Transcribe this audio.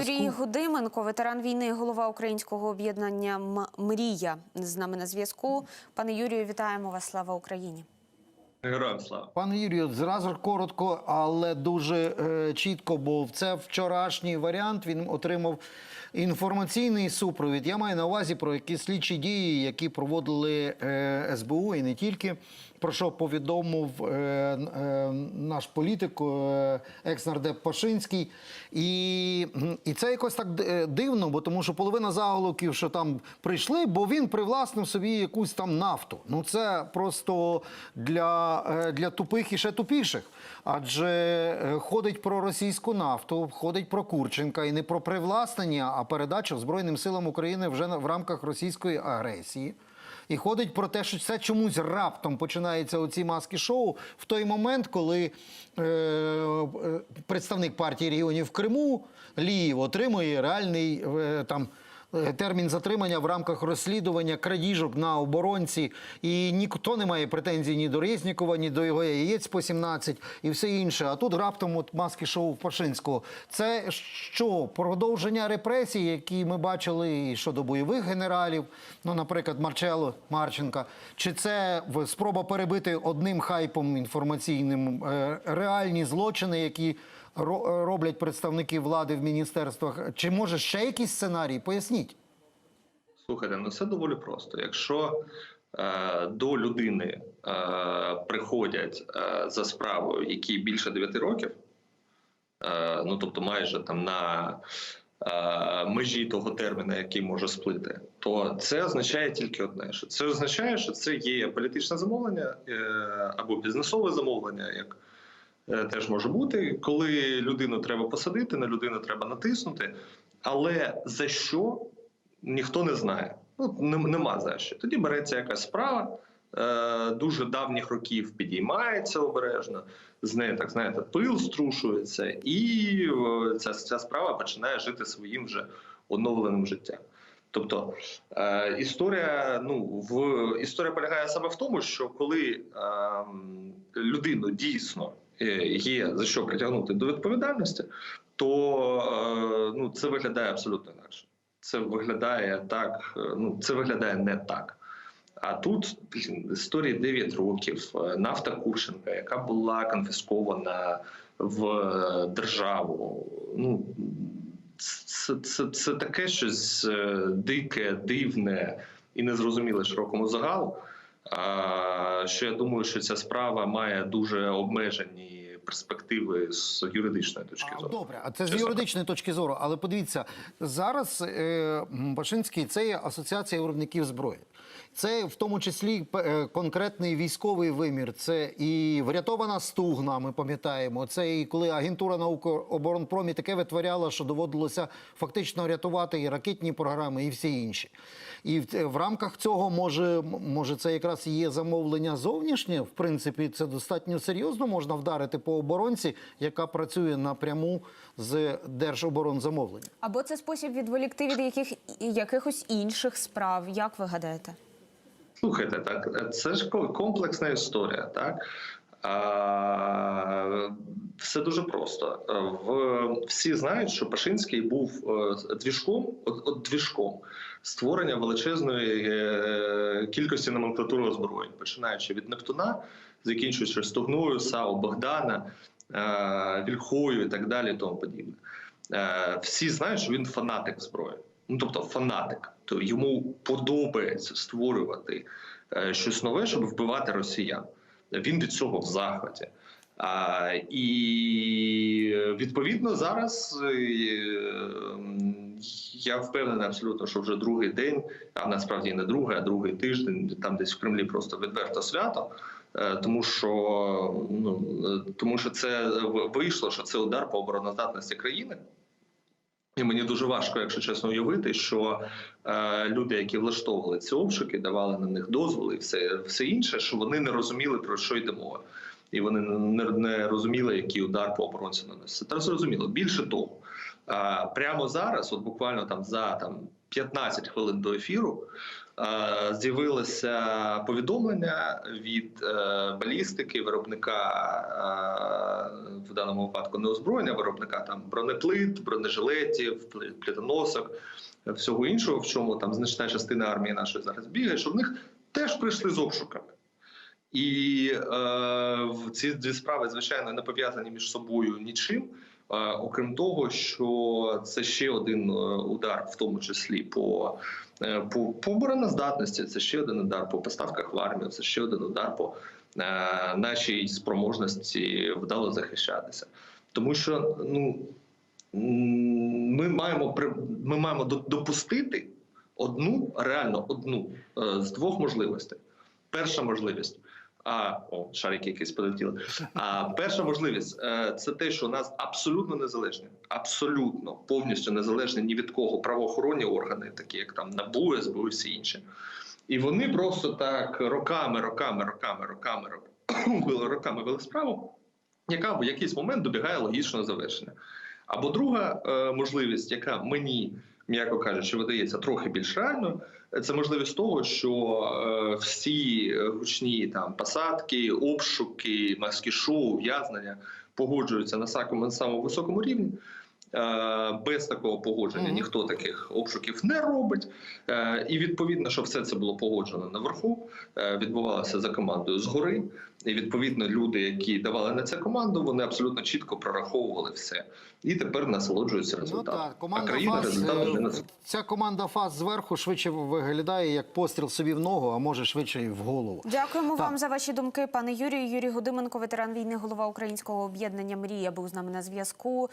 Юрій Гудименко, ветеран війни, голова українського об'єднання Мрія з нами на зв'язку. Пане Юрію, вітаємо вас. Слава Україні. Героям слава. Пане Юрію, зразу коротко, але дуже е, чітко, бо це вчорашній варіант. Він отримав інформаційний супровід. Я маю на увазі про якісь слідчі дії, які проводили е, СБУ і не тільки. Про що повідомив е, е, наш політик, е, екс-нардеп Пашинський. І, і це якось так дивно, бо тому що половина заголовків, що там прийшли, бо він привласнив собі якусь там нафту. Ну це просто для, для тупих і ще тупіших. Адже ходить про російську нафту, ходить про Курченка і не про привласнення, а передачу Збройним силам України вже в рамках російської агресії. І ходить про те, що це чомусь раптом починається оці маски шоу в той момент, коли е, е, представник партії регіонів в Криму Ліїв отримує реальний е, там. Е, Термін затримання в рамках розслідування крадіжок на оборонці, і ніхто не має претензій ні до Резнікова, ні до його яєць по 17 і все інше. А тут раптом от маски шоу Пашинського. Це що продовження репресій, які ми бачили і щодо бойових генералів, ну, наприклад, Марчело Марченка, чи це спроба перебити одним хайпом інформаційним е, реальні злочини, які роблять представники влади в міністерствах? Чи може ще якийсь сценарій? Поясніть. Слухайте, ну це доволі просто. Якщо е, до людини е, приходять е, за справою, якій більше 9 років, е, ну тобто майже там на е, межі того терміну, який може сплити, то це означає тільки одне: що це означає, що це є політичне замовлення е, або бізнесове замовлення, як е, теж може бути, коли людину треба посадити, на людину треба натиснути, але за що ніхто не знає. Ну нема за що. Тоді береться якась справа. е, Дуже давніх років підіймається обережно, з неї так знаєте, пил струшується, і е, ця, ця справа починає жити своїм вже оновленим життям. Тобто е, історія, ну в історія полягає саме в тому, що коли е, людину дійсно е, є за що притягнути до відповідальності, то е, ну це виглядає абсолютно інакше. Це виглядає так, е, ну це виглядає не так. А тут історії 9 років, е, нафта Курченка, яка була конфіскована в е, державу. Ну це, це, це таке щось е, дике, дивне і незрозуміле широкому загалу. Що я думаю, що ця справа має дуже обмежені перспективи з юридичної точки А, зору. Добре, а це з юридичної точки зору. Але подивіться, зараз е, Башинський це є асоціація виробників зброї. Це в тому числі е, конкретний військовий вимір. Це і врятована стугна. Ми пам'ятаємо. Це і коли агентура науково-оборонпромі таке витворяла, що доводилося фактично рятувати і ракетні програми, і всі інші. І в, в рамках цього може, може це якраз є замовлення зовнішнє. В принципі, це достатньо серйозно можна вдарити по оборонці, яка працює напряму з Держоборонзамовлення. Або це спосіб відволікти від яких якихось інших справ. Як ви гадаєте? Слухайте, так це ж комплексна історія, так а, все дуже просто. В всі знають, що Пашинський був е, двіжком, от, от двіжком створення величезної е, кількості номенклатури озброєнь, починаючи від Нептуна, закінчуючи Стогною, САУ, Богдана, е, Вільхою і так далі, тому подібне. Е, Всі знають, що він фанатик зброї. Ну тобто фанатик, то йому подобається створювати е, щось нове, щоб вбивати росіян. Він від цього в захваті. А, і відповідно зараз я впевнений абсолютно, що вже другий день, а насправді не другий, а другий тиждень, там десь в Кремлі просто відверто свято. Е, Тому що ну е, тому, що це вийшло, що це удар по обороноздатності країни. І мені дуже важко, якщо чесно, уявити, що е, люди, які влаштовували ці обшуки, давали на них дозволи і все, все інше, що вони не розуміли про що йде мова. І вони не, не розуміли, який удар по оборонці наноситься. Та зрозуміло. Більше того, е, прямо зараз, от буквально там за там 15 хвилин до ефіру, з'явилося повідомлення від е, балістики, виробника е, в даному випадку не озброєння, виробника там бронеплит, бронежилетів, плі- плітоносок, всього іншого, в чому там значна частина армії нашої зараз бігає, що в них теж прийшли з обшуками. І е, ці дві справи, звичайно, не пов'язані між собою нічим. Окрім того, що це ще один е, удар, в тому числі по, е, по, по обороноздатності, це ще один удар по поставках в армію, це ще один удар по е, нашій спроможності вдало захищатися. Тому що ну, ми маємо ми маємо до- допустити одну, реально одну з двох можливостей. Перша можливість. А о, шарики якісь полетіли. А перша можливість е, це те, що у нас абсолютно незалежні, абсолютно повністю незалежні ні від кого правоохоронні органи, такі як там НАБУ, СБУ і всі інші. І вони просто так роками, роками, роками, роками, роками, роками вели справу, яка в якийсь момент добігає логічного завершення. Або друга е, можливість, яка мені, м'яко кажучи, видається трохи більш реальною, це можливість того, що е, всі гучні там посадки, обшуки, маски шоу, ув'язнення погоджуються на самому високому рівні. Е, Без такого погодження ніхто таких обшуків не робить. Е, І відповідно, що все це було погоджено наверху, е, відбувалося за командою згори. І відповідно люди, які давали на це команду, вони абсолютно чітко прораховували все. І тепер насолоджуються Ну результатом. а команда країна ФАС, результатом не ця команда ФАС зверху швидше виглядає як постріл собі в ногу, а може швидше і в голову. Дякуємо Так. вам за ваші думки, пане Юрію. Юрій Гудименко, ветеран війни, голова українського об'єднання Мрія, був з нами на зв'язку.